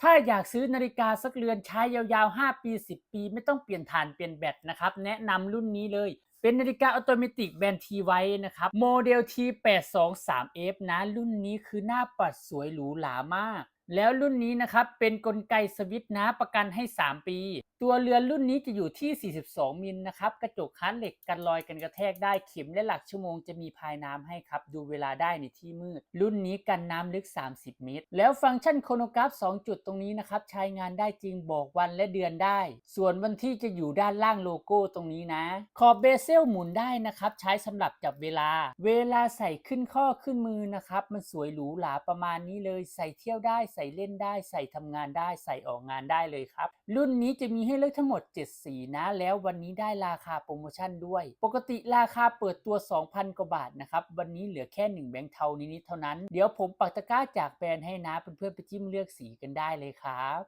ถ้าอยากซื้อนาฬิกาสักเรือนใช้ยาวๆ 5 ปี 10 ปี ไม่ต้องเปลี่ยนฐานเปลี่ยนแบตนะครับ แนะนำรุ่นนี้เลย เป็นนาฬิกาอัตโนมัติแบรนด์ทีไว้นะครับโมเดล T823F นะรุ่นนี้คือหน้าปัดสวยหรูหรามาก แล้วรุ่นนี้นะครับเป็นกลไกสวิตช์นะประกันให้ 3 ปี ตัวเรือนรุ่นนี้จะอยู่ที่ 42 มิลนะครับกระจกคัดเหล็กกันรอยกันกระแทกได้เข็มและหลักชั่วโมงจะมีพายน้ำให้ครับ ดูเวลาได้ในที่มืด รุ่นนี้กันน้ำลึก 30 เมตร แล้วฟังก์ชันโครโนกราฟ 2 จุดตรงนี้นะครับใช้งานได้จริงบอกวันและเดือนได้ ส่วนวันที่จะอยู่ด้านล่างโลโก้ตรงนี้นะ ขอบเบเซลหมุนได้นะครับ ใช้สำหรับจับเวลา เวลาใส่ขึ้นข้อขึ้นมือนะครับ มันสวยหรูหราประมาณนี้เลย ใส่เที่ยวได้ ใส่เล่นได้ ใส่ทำงานได้ ใส่ออกงานได้เลยครับ รุ่นนี้จะมีให้เลือกทั้งหมด 7 สีนะ แล้ววันนี้ได้ราคาโปรโมชั่นด้วย ปกติราคาเปิดตัว 2,000 กว่าบาทนะครับ วันนี้เหลือแค่ 1 แบงค์เทานิดๆเท่านั้น เดี๋ยวผมปักตะกร้าจากแบรนด์ให้นะเพื่อนๆไปจิ้มเลือกสีกันได้เลยครับ